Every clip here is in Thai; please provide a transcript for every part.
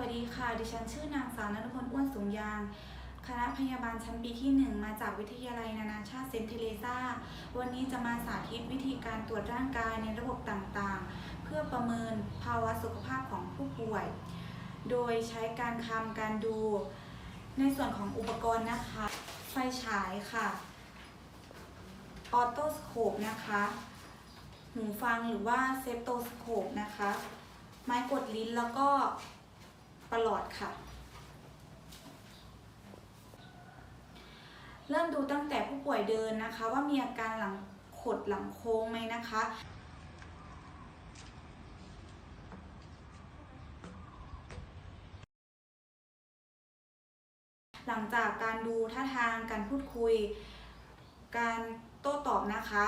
วัสดีค่ะ ดิฉันชื่อนางสาวนรพลอ้วนสูงยาง คณะพยาบาลชั้นปีที่ 1 มาจากวิทยาลัยนานาชาติเซนเทเรซาวันนี้จะมาสาธิตวิธีการตรวจร่างกายในระบบต่างๆ เพื่อประเมินภาวะสุขภาพของผู้ป่วย โดยใช้การคำการดู ในส่วนของอุปกรณ์นะคะ ไฟฉายค่ะ ออโตสโคปนะคะ หูฟังหรือว่าเซปโตสโคปนะคะ ไม้กดลิ้นแล้วก็ ประหลอดค่ะ เริ่มดูตั้งแต่ผู้ป่วยเดินนะคะ ว่ามีอาการหลังขดหลังโค้งไหมนะคะหลังจากการดูท่าทางการพูดคุย การโต้ตอบนะคะ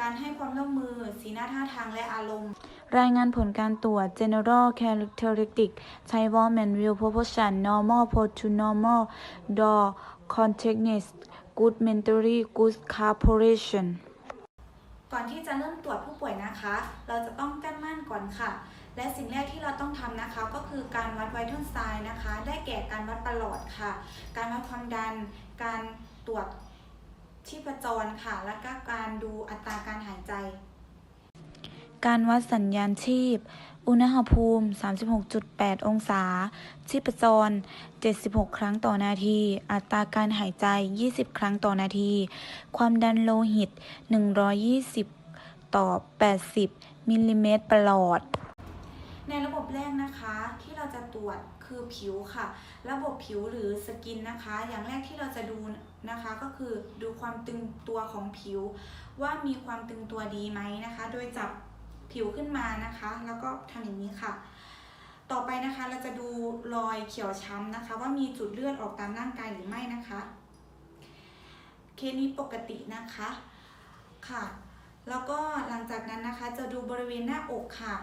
การให้ความร่วมมือ สีหน้าท่าทางและอารมณ์ รายงานผลการตรวจ General Characteristic Taiwan and Real Proportion Normal p o to Normal Door Contactness Good Mentally Good Corporation ก่อนที่จะเริ่มตรวจผู้ป่วยนะคะ เราจะต้องกั้นม่านก่อนค่ะ และสิ่งแรกที่เราต้องทำนะคะ ก็คือการวัดไวท์เทิลไซน์นะคะ ได้แก่การวัดประหลอดค่ะ การวัดความดัน การตรวจ ชีพจรค่ะ และก็การดูอัตราการหายใจ การวัดสัญญาณชีพ อุณหภูมิ 36.8 องศา ชีพจร 76 ครั้งต่อนาที อัตราการหายใจ 20 ครั้งต่อนาที ความดันโลหิต 120 ต่อ 80 มิลลิเมตรประหลอด ในระบบแรกนะคะที่เราจะตรวจ คือผิวค่ะ ระบบผิวหรือสกินนะคะ อย่างแรกที่เราจะดูนะคะก็คือดูความตึงตัวของผิว ว่ามีความตึงตัวดีไหมนะคะ โดยจับผิวขึ้นมานะคะ แล้วก็ทำอย่างนี้ค่ะ ต่อไปนะคะเราจะดูรอยเขียวช้ำนะคะ ว่ามีจุดเลือดออกตามร่างกายหรือไม่นะคะเคสนี้ปกตินะคะค่ะ แล้วก็หลังจากนั้นนะคะจะดูบริเวณหน้าอกค่ะ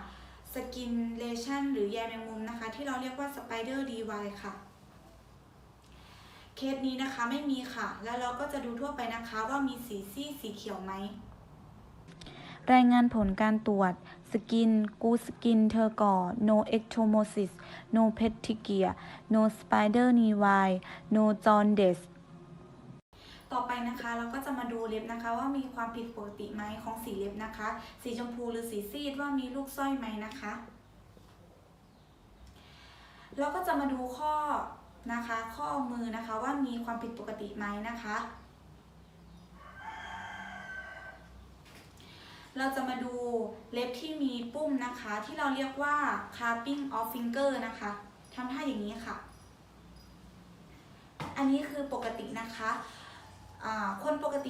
สกินเลชันหรือใยแมงมุมนะคะ ที่เราเรียกว่าสไปเดอร์ดีไวค่ะ เคสนี้นะคะไม่มีค่ะ แล้วเราก็จะดูทั่วไปนะคะว่ามีสีซีสีเขียวไหม รายงานผลการตรวจสกินกูสกินเทอร์ก่อ no ectomosis no petechiae no spider nevi no jaundice ต่อไปนะคะเราก็จะมาดูเล็บนะคะ ว่ามีความผิดปกติไหมของสีเล็บนะคะ สีชมพูหรือสีซีดว่ามีลูกสร้อยไหมนะคะแล้วก็จะมาดูข้อนะคะ ข้อมือนะคะว่ามีความผิดปกติไหมนะคะ เราจะมาดูเล็บที่มีปุ้มนะคะ ที่เราเรียกว่า carping of finger นะคะทำท่าอย่างนี้ค่ะ อันนี้คือปกตินะคะ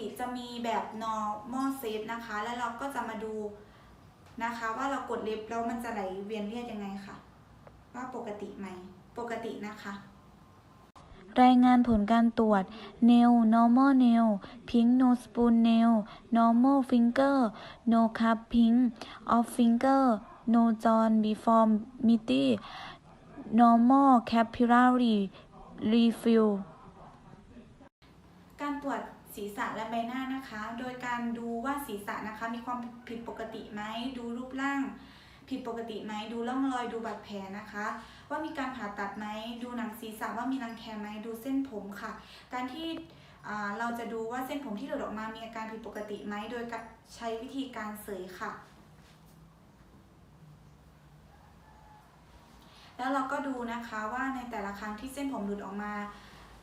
กติจะมีแบบ normal shape นะคะ แล้วเราก็จะมาดูนะคะ ว่าเรากดเล็บแล้วมันจะไหลเวียนเลือดยังไงค่ะ ว่าปกติไหม ปกตินะคะ รายงานผลการตรวจ nail normal nail pink no spoon nail normal finger no cupping of finger no joint deformity normal capillary refill การตรวจ ศีรษะและใบหน้านะคะ โดยการดูว่าศีรษะนะคะมีความผิดปกติไหมดูรูปร่าง ผิดปกติไหมดูร่องรอยดูบาดแผลนะคะ ว่ามีการผ่าตัดไหมดูหนังศีรษะว่ามีรังแคไหมดูเส้นผมค่ะ การที่เราจะดูว่าเส้นผมที่หลุดออกมามีอาการผิดปกติไหมโดยใช้วิธีการเสยค่ะ แล้วเราก็ดูนะคะว่าในแต่ละครั้งที่เส้นผมหลุดออกมา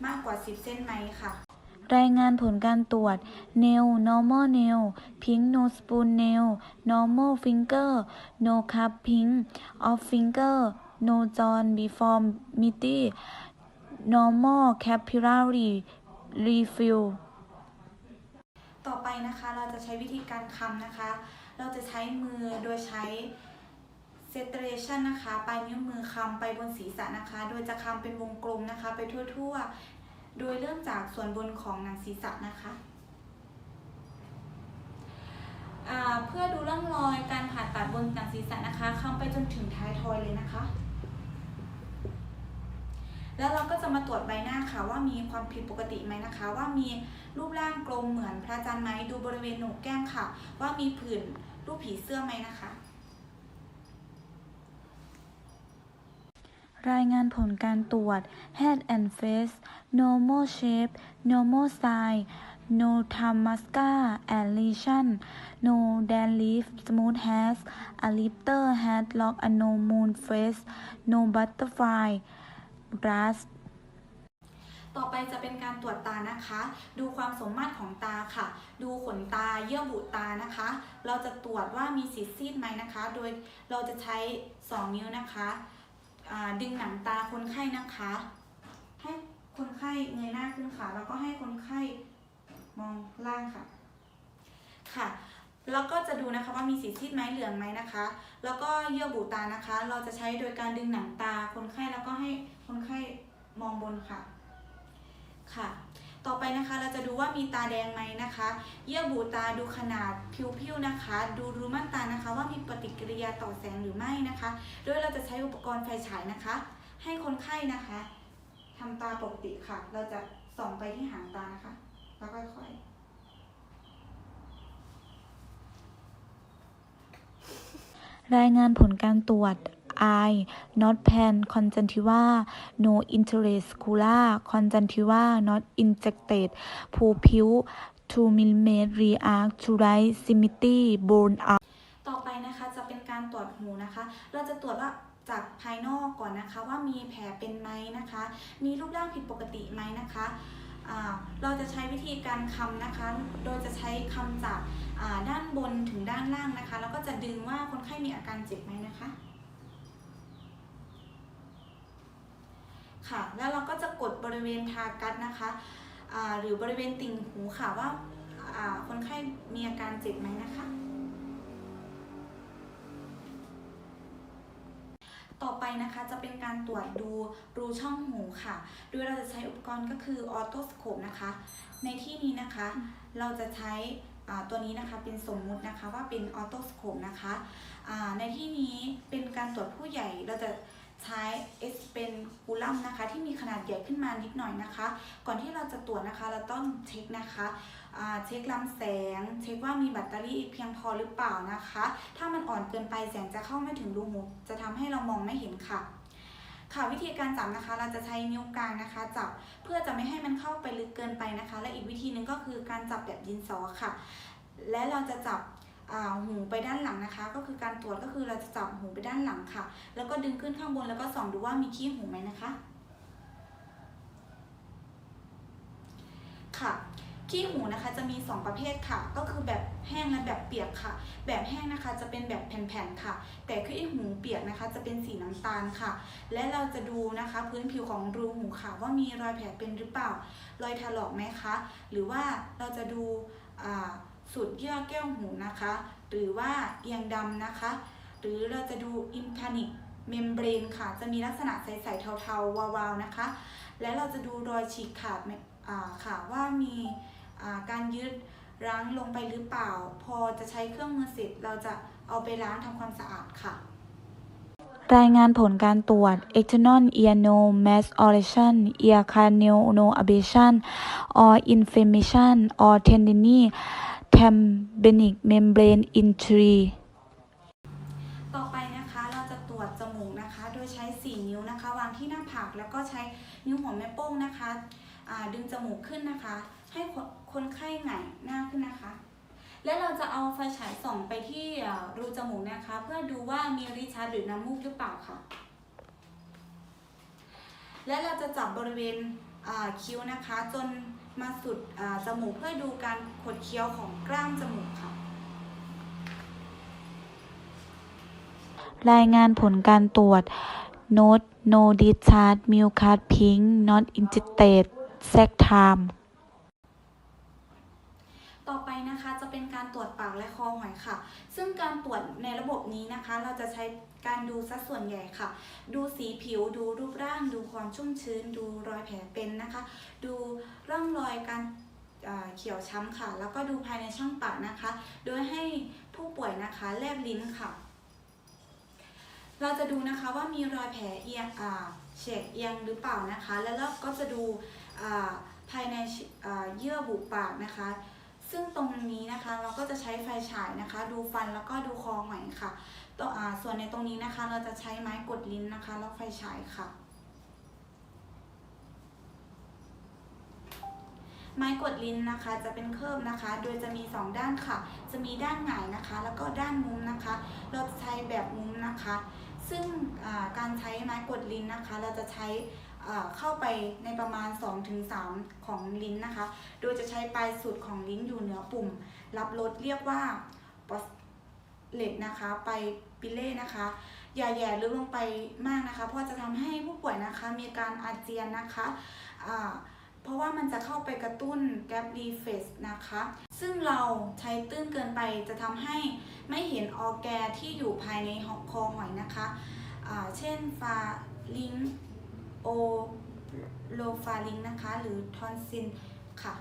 มากกว่า 10 เส้นไหมค่ะ รายงานผลการตรวจ nail normal nail pink no spoon nail normal finger no cupping of finger no joint deformity normal capillary refill ต่อไปนะคะเราจะใช้วิธีการคำนะคะ เราจะใช้มือโดยใช้ separation นะคะ ปลายนิ้วมือคำไปบนศีรษะนะคะ โดยจะคำเป็นวงกลมนะคะ ไปทั่วๆ โดยเริ่มจากส่วนบนของหนังศีรษะนะคะเพื่อดูร่องรอยการผ่าตัดบนหนังศีรษะนะคะคำไปจนถึงท้ายทอยเลยนะคะ แล้วเราก็จะมาตรวจใบหน้าค่ะ ว่ามีความผิดปกติไหมนะคะ ว่ามีรูปร่างกลมเหมือนพระจันทร์ไหมดูบริเวณโหนกแก้มค่ะ ว่ามีผื่นรูปผีเสื้อไหมนะคะ รายงานผลการตรวจ Head and Face Normal Shape Normal Size No Tamasca and Lesion No Dandruff Smooth Hairs A Lifter Head Lock A No Moon Face No Butterfly Brush ต่อไปจะเป็นการตรวจตานะคะ ดูความสมมาตรของตาค่ะ ดูขนตาเยื่อบุตานะคะ เราจะตรวจว่ามีสีซีดไหมนะคะ โดยเราจะใช้ 2 นิ้วนะคะ ดึงหนังตาคนไข้นะคะ ให้คนไข้เงยหน้าขึ้นค่ะ แล้วก็ให้คนไข้มองล่างค่ะ ค่ะ แล้วก็จะดูนะคะว่ามีสีซีดไหมเหลืองไหมนะคะ แล้วก็เยื่อบุตานะคะ เราจะใช้โดยการดึงหนังตาคนไข้แล้วก็ให้คนไข้มองบนค่ะ ค่ะ ต่อไปนะคะเราจะดูว่ามีตาแดงไหมนะคะ เยื่อบุตาดูขนาดผิวๆนะคะ ดูรูม่านตานะคะ ว่ามีปฏิกิริยาต่อแสงหรือไม่นะคะ โดยเราจะใช้อุปกรณ์ไฟฉายนะคะ ให้คนไข้นะคะทำตาปกติค่ะ เราจะส่องไปที่หางตานะคะ แล้วค่อยๆรายงานผลการตรวจ Eye Not Pan Conjunctiva No Intraocular Conjunctiva Not Injected Pupil 2 mm Rearc to Right Symmetry Bone Out ต่อไปนะคะจะเป็นการตรวจหูนะคะ เราจะตรวจว่าจากภายนอกก่อนนะคะว่ามีแผลเป็นไหมนะคะ มีรูปร่างผิดปกติไหมนะคะเราจะใช้วิธีการคำนะคะ โดยจะใช้คำจากด้านบนถึงด้านล่างนะคะ แล้วก็จะดึงว่าคนไข้มีอาการเจ็บไหมนะคะ ค่ะ แล้วเราก็จะกดบริเวณทากัดนะคะหรือบริเวณติ่งหูค่ะว่าคนไข้มีอาการเจ็บไหมนะคะ ต่อไปนะคะจะเป็นการตรวจดูรูช่องหูค่ะ โดยเราจะใช้อุปกรณ์ก็คือออโตสโคปนะคะ ในที่นี้นะคะเราจะใช้ตัวนี้นะคะเป็นสมมุตินะคะว่าเป็นออโตสโคปนะคะในที่นี้เป็นการตรวจผู้ใหญ่เราจะ ใช้เอสเป็นคูลัมนะคะ ที่มีขนาดใหญ่ขึ้นมานิดหน่อยนะคะ ก่อนที่เราจะตรวจนะคะ เราต้องเช็คนะคะเช็คลำแสง เช็คว่ามีแบตเตอรี่เพียงพอหรือเปล่านะคะ ถ้ามันอ่อนเกินไปแสงจะเข้าไม่ถึงรูหูจะทำให้เรามองไม่เห็นค่ะ ค่ะวิธีการจับนะคะ เราจะใช้นิ้วกลางนะคะ จับเพื่อจะไม่ให้มันเข้าไปลึกเกินไปนะคะ และอีกวิธีหนึ่งก็คือการจับแบบดินสอค่ะ และเราจะจับ หูไปด้านหลังนะคะ ก็คือการตรวจก็คือเราจะจับหูไปด้านหลังค่ะ แล้วก็ดึงขึ้นข้างบนแล้วก็ส่องดูว่ามีขี้หูไหมนะคะ ค่ะขี้หูนะคะจะมี 2 ประเภทค่ะ ก็คือแบบแห้งและแบบเปียกค่ะ แบบแห้งนะคะจะเป็นแบบแผ่นๆค่ะ แต่ขี้หูเปียกนะคะ จะเป็นสีน้ำตาลค่ะ และเราจะดูนะคะ พื้นผิวของรูหูค่ะ ว่ามีรอยแผลเป็นหรือเปล่า รอยถลอกไหมคะ หรือว่าเราจะดูอ่า สุดเยื่อแก้วหูนะคะ หรือว่าเอียงดำนะคะ หรือเราจะดูอิมพานิกเมมเบรนค่ะ จะมีลักษณะใส ๆ เทา ๆ วาว ๆ นะคะ และเราจะดูรอยฉีกขาดค่ะว่ามีการยืดรั้งลงไปหรือเปล่า พอจะใช้เครื่องมือเสร็จเราจะเอาไปล้างทำความสะอาดค่ะ รายงานผลการตรวจ external ear no mass oration ear canal no abrasion or inflammation or tendiny tympanic membrane injury ต่อไปนะคะเราจะตรวจจมูกนะคะ โดยใช้ 4 นิ้วนะคะ วางที่หน้าผากแล้วก็ใช้นิ้วหัวแม่โป้งนะคะดึงจมูกขึ้นนะคะ ให้คนคนไข้หงายหน้าขึ้นนะคะ และเราจะเอาไฟฉายส่องไปที่รูจมูกนะคะ เพื่อดูว่ามีริชาร์ดหรือน้ำมูกหรือเปล่าค่ะ และเราจะจับบริเวณคิ้วนะคะจน มาสุดจมูกเพื่อดูการขดเคี้ยวของกล้ามจมูกค่ะ รายงานผลการตรวจ Note no discharge mucus pink not injected sac time ต่อไปนะคะจะเป็นการตรวจปากและคอหอยค่ะ ซึ่งการตรวจในระบบนี้นะคะ เราจะใช้การดูสัดส่วนใหญ่ค่ะ ดูสีผิว ดูรูปร่าง ดูความชุ่มชื้น ดูรอยแผลเป็นนะคะ ดูร่องรอยการเขียวช้ำค่ะ แล้วก็ดูภายในช่องปากนะคะ โดยให้ผู้ป่วยนะคะแลบลิ้นค่ะ เราจะดูนะคะว่ามีรอยแผลเอียงเฉกเอียงหรือเปล่านะคะ แล้วเราก็จะดูภายในเยื่อบุปากนะคะ ซึ่งตรงนี้นะคะเราก็จะใช้ไฟฉายนะคะ ดูฟันแล้วก็ดูคอหอยค่ะตัวอ่าส่วนในตรงนี้นะคะ เราจะใช้ไม้กดลิ้นนะคะ แล้วไฟฉายค่ะ ไม้กดลิ้นนะคะจะเป็นเคิร์ฟนะคะ โดยจะมี 2 ด้านค่ะ จะมีด้านหงายนะคะ แล้วก็ด้านมุมนะคะ เราจะใช้แบบมุมนะคะ ซึ่งอ่าการใช้ไม้กดลิ้นนะคะ เราจะใช้ เข้าไปในประมาณ 2-3 ของลิ้นนะคะ โดยจะใช้ปลายสุดของลิ้นอยู่เหนือปุ่ม รับลดเรียกว่าปอสเลตนะคะ ไปปิเล่นะคะ อย่าแย่ลึกลงไปมากนะคะ เพราะจะทำให้ผู้ป่วยนะคะมีการอาเจียนนะคะเพราะว่ามันจะเข้าไปกระตุ้นแก p รีเฟสนะคะ ซึ่งเราใช้ตื้นเกินไปจะทำให้ไม่เห็นออแกที่อยู่ภายในคอหอยนะคะ เช่นฟาลิง โอโลฟาลิงนะคะ หรือทอนซินค่ะ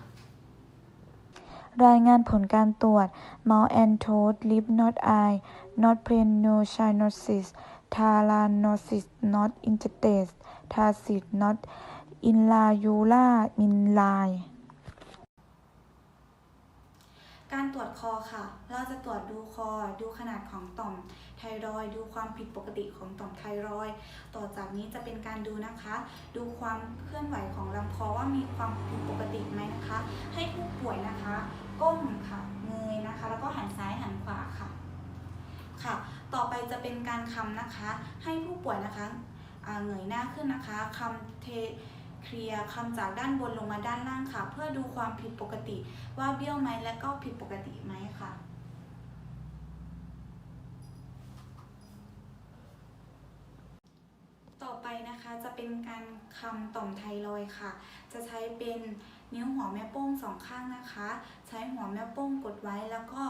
รายงานผลการตรวจ Mouth and Throat Lip Not Eye Not p r e n No Cyanosis t a l a n o s i s Not Intertaste Tacit Not Inlaula Minline การตรวจคอค่ะ เราจะตรวจดูคอ ดูขนาดของต่อมไทรอยดูความผิดปกติของต่อมไทรอย ต่อจากนี้จะเป็นการดูนะคะ ดูความเคลื่อนไหวของลำคอว่ามีความผิดปกติไหมนะคะ ให้ผู้ป่วยนะคะ ก้มค่ะเงยนะคะ แล้วก็หันซ้ายหันขวาค่ะ ค่ะ ต่อไปจะเป็นการคำนะคะ ให้ผู้ป่วยนะคะเงยหน้าขึ้นนะคะคำเท เคลียร์คำจากด้านบนลงมาด้านล่างค่ะ เพื่อดูความผิดปกติว่าเบี้ยวไหมและก็ผิดปกติไหมค่ะต่อไปนะคะจะเป็นการคำต่อมไทรอยค่ะ จะใช้เป็นนิ้วหัวแม่โป้งสองข้างนะคะ ใช้หัวแม่โป้งกดไว้แล้วก็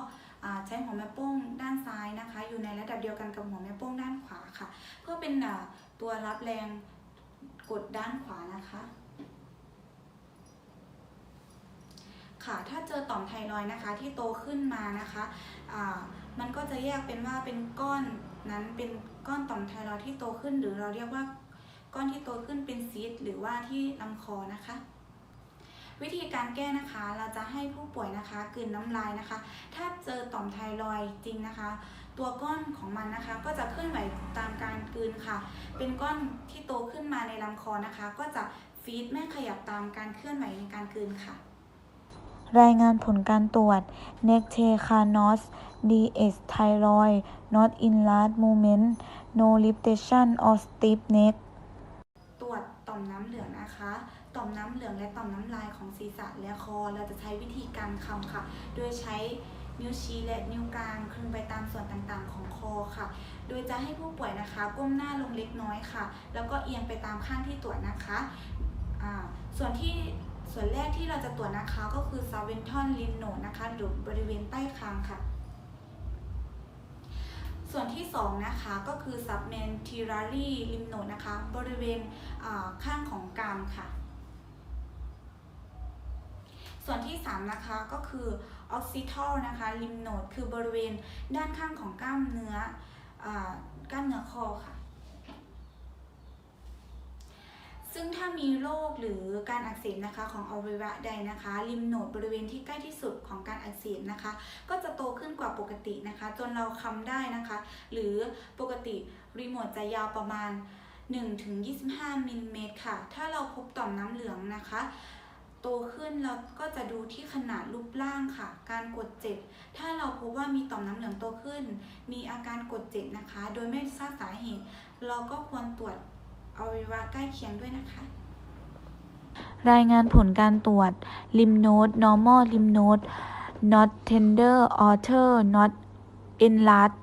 ใช้หัวแม่โป้งด้านซ้ายนะคะ อยู่ในระดับเดียวกันกับหัวแม่โป้งด้านขวาค่ะ เพื่อเป็นตัวรับแรง กดด้านขวานะคะ ค่ะถ้าเจอต่อมไทรอยนะคะที่โตขึ้นมานะคะอ่ามันก็จะแยกเป็นว่าเป็นก้อนนั้นเป็นก้อนต่อมไทรอยที่โตขึ้น หรือเราเรียกว่าก้อนที่โตขึ้นเป็นซีสต์หรือว่าที่ลำคอนะคะ วิธีการแก้นะคะ เราจะให้ผู้ป่วยนะคะกลืนน้ำลายนะคะ ถ้าเจอต่อมไทรอยด์จริงนะคะ ตัวก้อนของมันนะคะ ก็จะเคลื่อนไหวตามการกลืนค่ะ เป็นก้อนที่โตขึ้นมาในลำคอนะคะ ก็จะฟีดไม่ขยับตามการเคลื่อนไหวในการกลืนค่ะ รายงานผลการตรวจ n e c t e c a n o s DS Thyroid Not in large movement No limitation or stiff neck ตรวจต่อมน้ำเหลืองนะคะ ต่อมน้ำเหลืองและต่อมน้ำลายของศีรษะและคอ เราจะใช้วิธีการคำค่ะ โดยใช้นิ้วชี้และนิ้วกลางคลึงไปตามส่วนต่างๆของคอค่ะ โดยจะให้ผู้ป่วยนะคะก้มหน้าลงเล็กน้อยค่ะ แล้วก็เอียงไปตามข้างที่ตรวจนะคะส่วนที่ส่วนแรกที่เราจะตรวจนะคะก็คือ s าเวนทอนลินโนนะคะหรือบริเวณใต้คางค่ะ ส่วนที่ 2 นะคะก็คือ submentirary lymph node นะคะ บริเวณข้างของกรามค่ะ ส่วนที่ 3 นะคะก็คือ occipital นะคะ lymph node คือบริเวณด้านข้างของกล้ามเนื้ออกล้ามเนื้อคอค่ะ ซึ่งถ้ามีโรคหรือการอักเสบนะคะของอวัยวะใดนะคะริมโนดบริเวณที่ใกล้ที่สุดของการอักเสบนะคะ ก็จะโตขึ้นกว่าปกตินะคะ จนเราคำได้นะคะ หรือปกติรีโมทจะยาวประมาณ1-25มิลลิเมตรค่ะ ถ้าเราพบต่อมน้ำเหลืองนะคะ โตขึ้นเราก็จะดูที่ขนาดรูปร่างค่ะ การกดเจ็บ ถ้าเราพบว่ามีต่อมน้ำเหลืองโตขึ้น มีอาการกดเจ็บนะคะ โดยไม่ทราบสาเหตุ เราก็ควรตรวจอวัยวะใกล้เคียงด้วยนะคะ รายงานผลการตรวจ Lymph node Normal Lymph node Not tender Alter Not enlarged